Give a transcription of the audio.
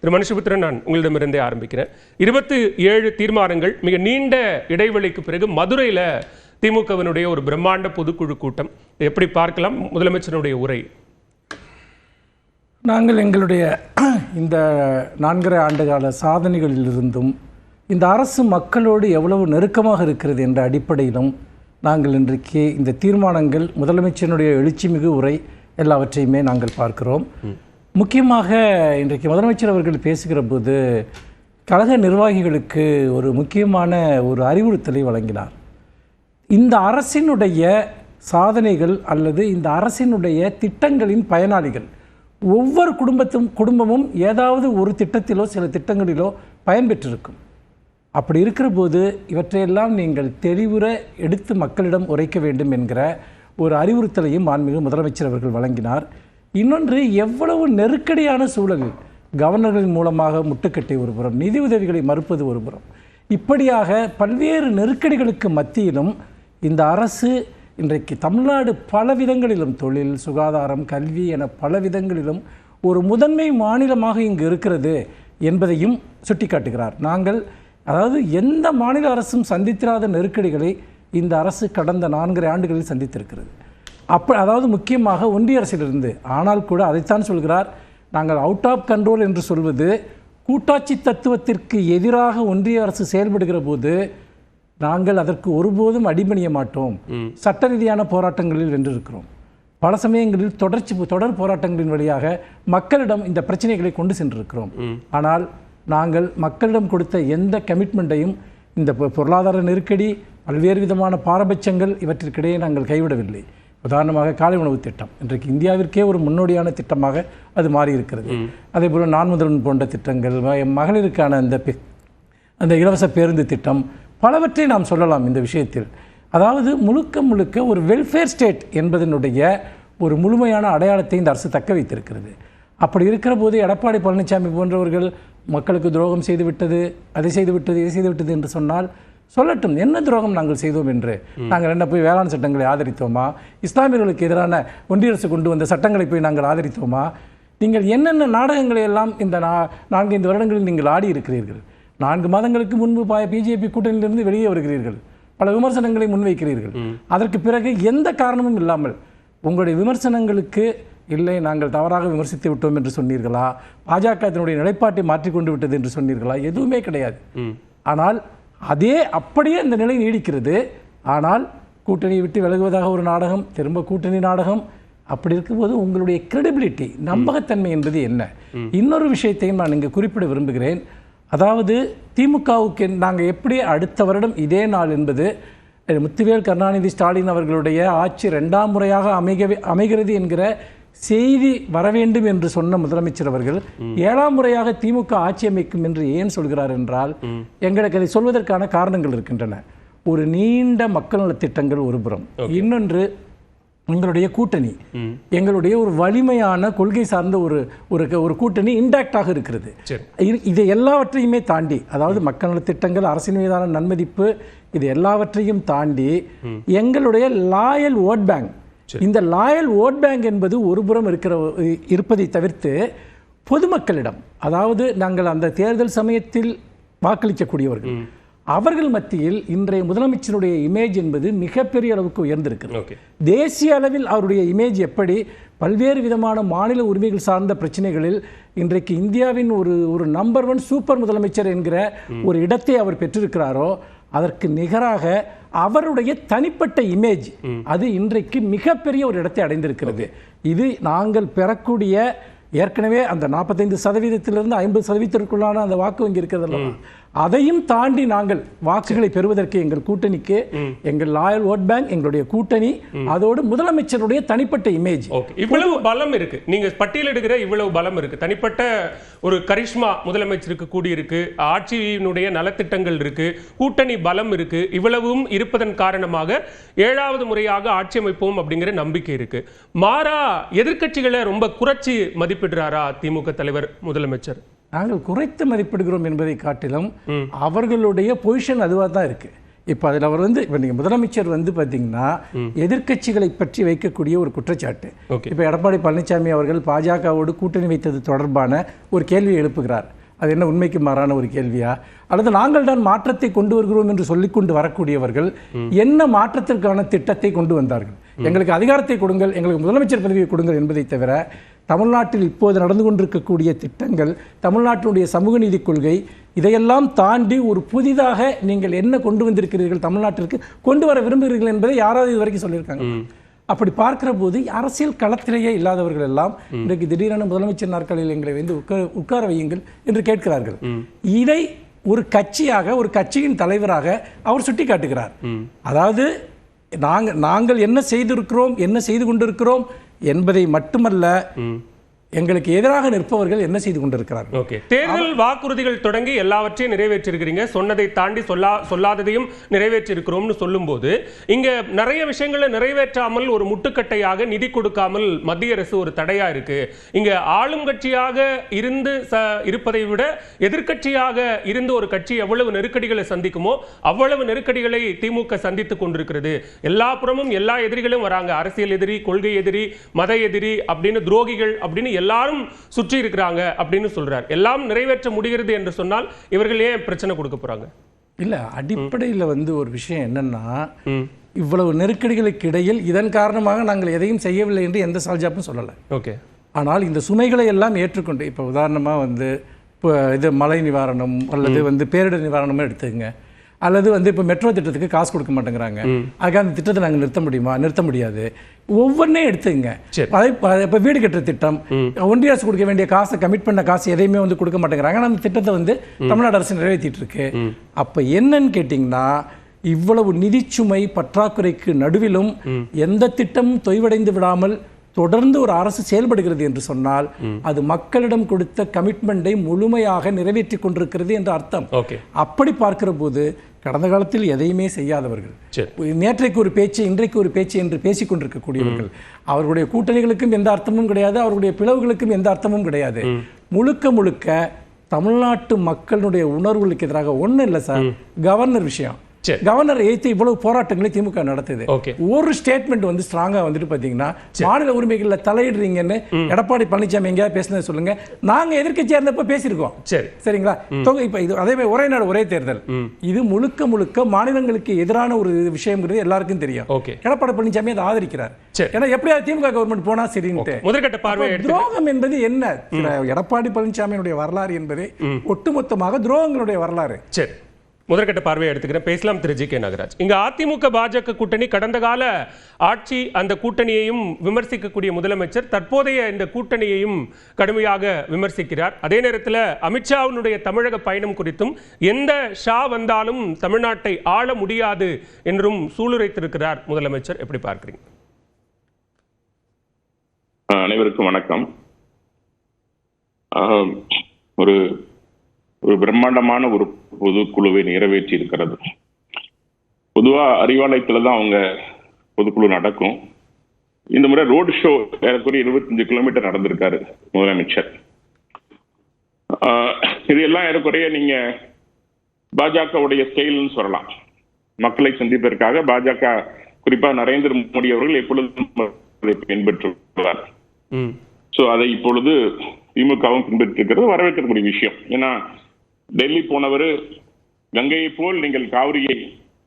திரு மனுஷபுத்திரன் நான் உங்களிடமிருந்தே ஆரம்பிக்கிறேன். இருபத்தி ஏழு தீர்மானங்கள் மிக நீண்ட இடைவெளிக்கு பிறகு மதுரையில் திமுகவினுடைய ஒரு பிரம்மாண்ட பொதுக்குழு கூட்டம். எப்படி பார்க்கலாம்? முதலமைச்சருடைய உரை. நாங்கள் எங்களுடைய இந்த நான்கரை ஆண்டுகால சாதனைகளிலிருந்தும் இந்த அரசு மக்களோடு எவ்வளவு நெருக்கமாக இருக்கிறது என்ற அடிப்படையிலும் நாங்கள் இன்றைக்கு இந்த தீர்மானங்கள் முதலமைச்சருடைய எழுச்சிமிகு உரை எல்லாவற்றையுமே நாங்கள் பார்க்கிறோம். முக்கியமாக இன்றைக்கு முதலமைச்சர் அவர்கள் பேசுகிற போது கழக நிர்வாகிகளுக்கு ஒரு முக்கியமான ஒரு அறிவுறுத்தலை வழங்கினார். இந்த அரசினுடைய சாதனைகள் அல்லது இந்த அரசினுடைய திட்டங்களின் பயனாளிகள் ஒவ்வொரு குடும்பத்தும் குடும்பமும் ஏதாவது ஒரு திட்டத்திலோ சில திட்டங்களிலோ பயன்பெற்றிருக்கும். அப்படி இருக்கிற போது இவற்றையெல்லாம் நீங்கள் தெளிவுற எடுத்து மக்களிடம் உரைக்க வேண்டும் என்கிற ஒரு அறிவுறுத்தலையும் மாண்புமிகு முதலமைச்சர் அவர்கள் வழங்கினார். இன்னொன்று எவ்வளவு நெருக்கடியான சூழலில் கவர்னர்களின் மூலமாக முட்டுக்கட்டை ஒரு புறம் நிதி உதவிகளை மறுப்பது ஒரு புறம் இப்படியாக பல்வேறு நெருக்கடிகளுக்கு மத்தியிலும் இந்த அரசு இன்றைக்கு தமிழ்நாடு பல விதங்களிலும் தொழில் சுகாதாரம் கல்வி என பல விதங்களிலும் ஒரு முதன்மை மாநிலமாக இங்கு இருக்கிறது என்பதையும் சுட்டிக்காட்டுகிறார். நாங்கள் அதாவது எந்த மாநில அரசும் சந்தித்திராத நெருக்கடிகளை இந்த அரசு கடந்த நான்கரை ஆண்டுகளில் சந்தித்திருக்கிறது. அப்போ அதாவது முக்கியமாக ஒன்றிய அரசிலிருந்து. ஆனால் கூட அதைத்தான் சொல்கிறார் நாங்கள் அவுட் ஆஃப் கண்ட்ரோல் என்று சொல்வது கூட்டாட்சி தத்துவத்திற்கு எதிராக ஒன்றிய அரசு செயல்படுகிற போது நாங்கள் அதற்கு ஒருபோதும் அடிபணிய மாட்டோம். சட்ட ரீதியான போராட்டங்களில் வென்றிருக்கிறோம். பல சமயங்களில் தொடர்ச்சி தொடர் போராட்டங்களின் வழியாக மக்களிடம் இந்த பிரச்சனைகளை கொண்டு சென்றிருக்கிறோம். ஆனால் நாங்கள் மக்களிடம் கொடுத்த எந்த கமிட்மெண்ட்டையும் இந்த பொருளாதார நெருக்கடி பல்வேறு விதமான பாரபட்சங்கள் இவற்றிற்கிடையே நாங்கள் கைவிடவில்லை. உதாரணமாக காலை உணவு திட்டம். இன்றைக்கு இந்தியாவிற்கே ஒரு முன்னோடியான திட்டமாக அது மாறி இருக்கிறது அதே போல் நான் முதல்வன் போன்ற திட்டங்கள் மகளிருக்கான அந்த அந்த இலவச பேருந்து திட்டம் பலவற்றை நாம் சொல்லலாம் இந்த விஷயத்தில். அதாவது முழுக்க முழுக்க ஒரு வெல்ஃபேர் ஸ்டேட் என்பதனுடைய ஒரு முழுமையான அடையாளத்தை இந்த அரசு தக்க வைத்திருக்கிறது. அப்படி இருக்கிற போது எடப்பாடி பழனிசாமி போன்றவர்கள் மக்களுக்கு துரோகம் செய்து விட்டது அதை செய்து விட்டது இதை செய்து விட்டது என்று சொன்னால் சொல்லட்டும் என்ன துரோகம் நாங்கள் செய்தோம் என்று? நாங்கள் என்ன போய் வேளாண் சட்டங்களை ஆதரித்தோமா? இஸ்லாமியர்களுக்கு எதிரான ஒன்றிய அரசு கொண்டு வந்த சட்டங்களை போய் நாங்கள் ஆதரித்தோமா? நீங்கள் என்னென்ன நாடகங்களை எல்லாம் இந்த நா நான்கைந்து வருடங்களில் நீங்கள் ஆடி இருக்கிறீர்கள்? நான்கு மாதங்களுக்கு முன்பு பிஜேபி கூட்டணியிலிருந்து வெளியே வருகிறீர்கள். பல விமர்சனங்களை முன்வைக்கிறீர்கள். அதற்கு பிறகு எந்த காரணமும் இல்லாமல் உங்களுடைய விமர்சனங்களுக்கு இல்லை நாங்கள் தவறாக விமர்சித்து விட்டோம் என்று சொன்னீர்களா? பாஜக அதனுடைய நிலைப்பாட்டை மாற்றிக்கொண்டு விட்டது என்று சொன்னீர்களா? எதுவுமே கிடையாது. ஆனால் அதே அப்படியே இந்த நிலை நீடிக்கிறது. ஆனால் கூட்டணியை விட்டு விலகுவதாக ஒரு நாடகம் திரும்ப கூட்டணி நாடகம் அப்படி இருக்கும்போது உங்களுடைய கிரெடிபிலிட்டி நம்பகத்தன்மை என்பது என்ன? இன்னொரு விஷயத்தையும் நான் இங்கே குறிப்பிட விரும்புகிறேன். அதாவது திமுகவுக்கு நாங்கள் எப்படி அடுத்த வருடம் இதே நாள் என்பது முத்துவேல் கருணாநிதி ஸ்டாலின் அவர்களுடைய ஆட்சி ரெண்டாம் முறையாக அமைகவே அமைகிறது என்கிற செய்தி வர வேண்டும் என்று சொன்ன முதலமைச்சர் அவர்கள் ஏழாம் முறையாக திமுக ஆட்சி அமைக்கும் என்று ஏன் சொல்கிறார் என்றால் எங்களுக்கு அதை சொல்வதற்கான காரணங்கள் இருக்கின்றன. ஒரு நீண்ட மக்கள் நலத் திட்டங்கள் ஒரு புறம். இன்னொன்று எங்களுடைய கூட்டணி. எங்களுடைய ஒரு வலிமையான கொள்கை சார்ந்த ஒரு ஒரு ஒரு கூட்டணி இன்டாக்டாக இருக்கிறது. இது- எல்லாவற்றையுமே தாண்டி அதாவது மக்கள் நலத் திட்டங்கள் அரசின் மீதான நன்மதிப்பு இது எல்லாவற்றையும் தாண்டி எங்களுடைய லாயல் ஓட் பேங்க் இந்த லாயல் ஓட் பேங்க் என்பது ஒரு புறம் இருக்கிற இருப்பதை தவிர்த்து பொதுமக்களிடம் அதாவது நாங்கள் அந்த தேர்தல் சமயத்தில் வாக்களிக்கக்கூடியவர்கள் அவர்கள் மத்தியில் இன்றைய முதலமைச்சருடைய இமேஜ் என்பது மிகப்பெரிய அளவுக்கு உயர்ந்திருக்கிறது. ஓகே. தேசிய அளவில் அவருடைய இமேஜ் எப்படி பல்வேறு விதமான மாநில உரிமைகள் சார்ந்த பிரச்சனைகளில் இன்றைக்கு இந்தியாவின் ஒரு ஒரு நம்பர் ஒன் சூப்பர் முதலமைச்சர் என்கிற ஒரு இடத்தை அவர் பெற்றிருக்கிறாரோ அதற்கு நிகராக அவருடைய தனிப்பட்ட இமேஜ் அது இன்றைக்கு மிகப்பெரிய ஒரு இடத்தை அடைந்திருக்கிறது. இது நாங்கள் பெறக்கூடிய ஏற்கனவே அந்த நாற்பத்தைந்து சதவீதத்திலிருந்து ஐம்பது சதவீதத்திற்குள்ளான அந்த வாக்கு வங்கி இருக்கிறது அதையும் தாண்டி நாங்கள் வாக்குகளை பெறுவதற்கு எங்கள் கூட்டணிக்கு எங்கள் லாயல் ஓட் பேங்க் எங்களுடைய கூட்டணி அதோடு முதலமைச்சருடைய தனிப்பட்ட இமேஜ் இவ்வளவு பலம் இருக்கு. நீங்க பட்டியலிடுகிற இவ்வளவு பலம் இருக்கு. தனிப்பட்ட ஒரு கரிஷ்மா முதலமைச்சருக்கு கூடியிருக்கு. ஆட்சியினுடைய நலத்திட்டங்கள் இருக்கு. கூட்டணி பலம் இருக்கு. இவ்வளவும் இருப்பதன் காரணமாக ஏழாவது முறையாக ஆட்சி அமைப்போம் அப்படிங்கிற நம்பிக்கை இருக்கு. மாறா எதிர்க்கட்சிகளை ரொம்ப குறைச்சி மதிப்பிடுறாரா திமுக தலைவர் முதலமைச்சர்? நாங்கள் குறைத்து மதிப்பிடுகிறோம் என்பதை காட்டிலும் அவர்களுடைய பொசிஷன் அதுவாக தான் இருக்கு. இப்போ அதில் அவர் வந்து இப்போ நீங்கள் முதலமைச்சர் வந்து பார்த்தீங்கன்னா எதிர்க்கட்சிகளை பற்றி வைக்கக்கூடிய ஒரு குற்றச்சாட்டு. இப்போ எடப்பாடி பழனிசாமி அவர்கள் பாஜகவோடு கூட்டணி வைத்தது தொடர்பான ஒரு கேள்வியை எழுப்புகிறார். அது என்ன உண்மைக்கு மாறான ஒரு கேள்வியா? அல்லது நாங்கள் தான் மாற்றத்தை கொண்டு வருகிறோம் என்று சொல்லிக்கொண்டு வரக்கூடியவர்கள் என்ன மாற்றத்திற்கான திட்டத்தை கொண்டு வந்தார்கள்? எங்களுக்கு அதிகாரத்தை கொடுங்கள் எங்களுக்கு முதலமைச்சர் பதவியை கொடுங்கள் என்பதை தவிர தமிழ்நாட்டில் இப்போது நடந்து கொண்டிருக்கக்கூடிய திட்டங்கள் தமிழ்நாட்டினுடைய சமூக நீதி கொள்கை இதையெல்லாம் தாண்டி ஒரு புதிதாக நீங்கள் என்ன கொண்டு வந்திருக்கிறீர்கள் தமிழ்நாட்டிற்கு கொண்டு வர விரும்புகிறீர்கள் என்பதை யாராவது இது வரைக்கும் சொல்லியிருக்காங்க. அப்படி பார்க்கிற போது அரசியல் களத்திலேயே இல்லாதவர்கள் எல்லாம் இன்றைக்கு திடீரென முதலமைச்சர் நாற்காலியில் எங்களை வந்து உட்கார உட்கார வையுங்கள் என்று கேட்கிறார்கள். இதை ஒரு கட்சியாக ஒரு கட்சியின் தலைவராக அவர் சுட்டி காட்டுகிறார் அதாவது நாங்கள் நாங்கள் என்ன செய்திருக்கிறோம் என்ன செய்து கொண்டிருக்கிறோம் என்பதை மட்டுமல்ல எங்களுக்கு எதிராக நிற்பவர்கள் என்ன செய்து கொண்டிருக்கிறார்கள்? ஓகே. தேர்தல் வாக்குறுதிகள் தொடங்கி எல்லாவற்றையும் நிறைவேற்றிருக்கிறீங்க. சொன்னதை தாண்டி சொல்லா சொல்லாததையும் நிறைவேற்றிருக்கிறோம்னு சொல்லும்போது இங்க நிறைய விஷயங்களை நிறைவேற்றாமல் ஒரு முட்டுக்கட்டையாக நிதி கொடுக்காமல் மத்திய அரசு ஒரு தடையா இருக்கு. இங்க ஆளும் கட்சியாக இருந்து ச- இருப்பதை விட எதிர்க்கட்சியாக இருந்து ஒரு கட்சி எவ்வளவு நெருக்கடிகளை சந்திக்குமோ அவ்வளவு நெருக்கடிகளை திமுக சந்தித்துக் கொண்டிருக்கிறது. எல்லா புறமும் எல்லா எதிரிகளும் வராங்க. அரசியல் எதிரி கொள்கை எதிரி மத எதிரி அப்படின்னு துரோகிகள் அப்படின்னு எல்லாரும் சுற்றி இருக்கிறாங்க அப்படின்னு சொல்றார். எல்லாம் நிறைவேற்ற முடிகிறது என்று சொன்னால் இவர்கள் ஏன் பிரச்சனை கொடுக்க போறாங்க? இல்ல அடிப்படையில் வந்து ஒரு விஷயம் என்னன்னா இவ்வளவு நெருக்கடிகளுக்கு இடையில் இதன் காரணமாக நாங்கள் எதையும் செய்யவில்லை என்று எந்த சால்ஜாப்பும் சொல்லலை. ஓகே. ஆனால் இந்த சுமைகளை எல்லாம் ஏற்றுக்கொண்டு இப்போ உதாரணமாக வந்து இப்போ இது மழை நிவாரணம் அல்லது வந்து பேரிடர் நிவாரணமும் எடுத்துக்கங்க. அல்லது வந்து இப்போ மெட்ரோ திட்டத்துக்கு காசு கொடுக்க மாட்டேங்கிறாங்க. அதுக்காக அந்த திட்டத்தை நாங்கள் நிறுத்த முடியுமா? நிறுத்த முடியாது. ஒவ்வொன்றையும் எடுத்துங்க. அதே இப்போ வீடு கட்டுற திட்டம் ஒன்றிய அரசு கொடுக்க வேண்டிய காசை கமிட் பண்ண காசு எதையுமே வந்து கொடுக்க மாட்டேங்கிறாங்க. ஆனால் அந்த திட்டத்தை வந்து தமிழ்நாடு அரசு நிறைவேற்றிட்டு இருக்கு. அப்போ என்னன்னு கேட்டிங்கன்னா இவ்வளவு நிதிச்சுமை பற்றாக்குறைக்கு நடுவிலும் எந்த திட்டமும் தொய்வடைந்து விடாமல் தொடர்ந்து ஒரு அரசு செயல்படுகிறது என்று சொன்னால் அது மக்களிடம் கொடுத்த கமிட்மெண்டை முழுமையாக நிறைவேற்றி கொண்டிருக்கிறது என்று அர்த்தம். அப்படி பார்க்கிற போது கடந்த காலத்தில் எதையுமே செய்யாதவர்கள். நேற்றைக்கு ஒரு பேச்சு இன்றைக்கு ஒரு பேச்சு என்று பேசிக் கொண்டிருக்கக்கூடியவர்கள் அவர்களுடைய கூட்டணிகளுக்கும் எந்த அர்த்தமும் கிடையாது அவர்களுடைய பிளவுகளுக்கும் எந்த அர்த்தமும் கிடையாது. முழுக்க முழுக்க தமிழ்நாட்டு மக்களுடைய உணர்வுகளுக்கு எதிராக ஒண்ணும் இல்லை சார். கவர்னர் விஷயம். கவர்னர் எய்த்து இவ்வளவு போராட்டங்களை திமுக நடத்துது. ஒரு ஸ்டேட்மெண்ட் வந்து ஸ்ட்ராங்கா வந்துட்டு பாத்தீங்கன்னா மாநில உரிமைகள்ல தலையிடுறீங்கன்னு எடப்பாடி பழனிசாமி எங்கேயாவது பேசுனதை சொல்லுங்க. நாங்க எதிர்க்கட்சியா இருந்தப்ப பேசியிருக்கோம். சரி. சரிங்களா? தொகை இப்ப இது அதே மாதிரி ஒரே நாடு ஒரே தேர்தல். இது முழுக்க முழுக்க மாநிலங்களுக்கு எதிரான ஒரு விஷயம்ங்கிறது எல்லாருக்கும் தெரியும். எடப்பாடி பழனிசாமி அதை ஆதரிக்கிறார். ஏன்னா எப்படியாவது திமுக கவர்மெண்ட் போனா சரின்ட்டு. முதற்கட்ட பார்வை துரோகம் என்பது என்ன? எடப்பாடி பழனிசாமியினுடைய வரலாறு என்பது ஒட்டுமொத்தமாக துரோகங்களுடைய வரலாறு. சரி. முதற்கட்ட பார்வையை எடுத்துக்கிறேன். பேசலாம் திரு ஜி கே நாகராஜ். இங்க அதிமுக பாஜக கூட்டணி கடந்த கால ஆட்சி அந்த கூட்டணியையும் விமர்சிக்கக்கூடிய முதலமைச்சர் தற்போதைய இந்த கூட்டணியையும் கடுமையாக விமர்சிக்கிறார். அதே நேரத்தில் அமித்ஷாவினுடைய தமிழக பயணம் குறித்தும் எந்த ஷா வந்தாலும் தமிழ்நாட்டை ஆள முடியாது என்றும் சூளுரைத்திருக்கிறார் முதலமைச்சர். எப்படி பார்க்கிறீங்க? அனைவருக்கும் வணக்கம். ஆஹ் ஒரு ஒரு பிரம்மாண்டமான ஒரு பொதுக்குழுவை நிறைவேற்றி இருக்கிறது. பொதுவா அறிவாலயத்துல தான் அவங்க பொதுக்குழு நடக்கும். இந்த முறை ரோடு ஷோ ஏறக்குறைய இருபத்தஞ்சு கிலோமீட்டர் நடந்திருக்காரு முதலமைச்சர். இது எல்லாம் ஏறக்குறைய நீங்க பாஜகவுடைய ஸ்டைல்னு சொல்லலாம். மக்களை சந்திப்பதற்காக பாஜக குறிப்பா நரேந்திர மோடி அவர்கள் எப்பொழுதும் பின்பற்றுவார். சோ அதை இப்பொழுது திமுகவும் பின்பற்றிருக்கிறது வரவேற்கக்கூடிய விஷயம். ஏன்னா டெல்லி போனவர் கங்கையை போல் நீங்கள் காவிரியை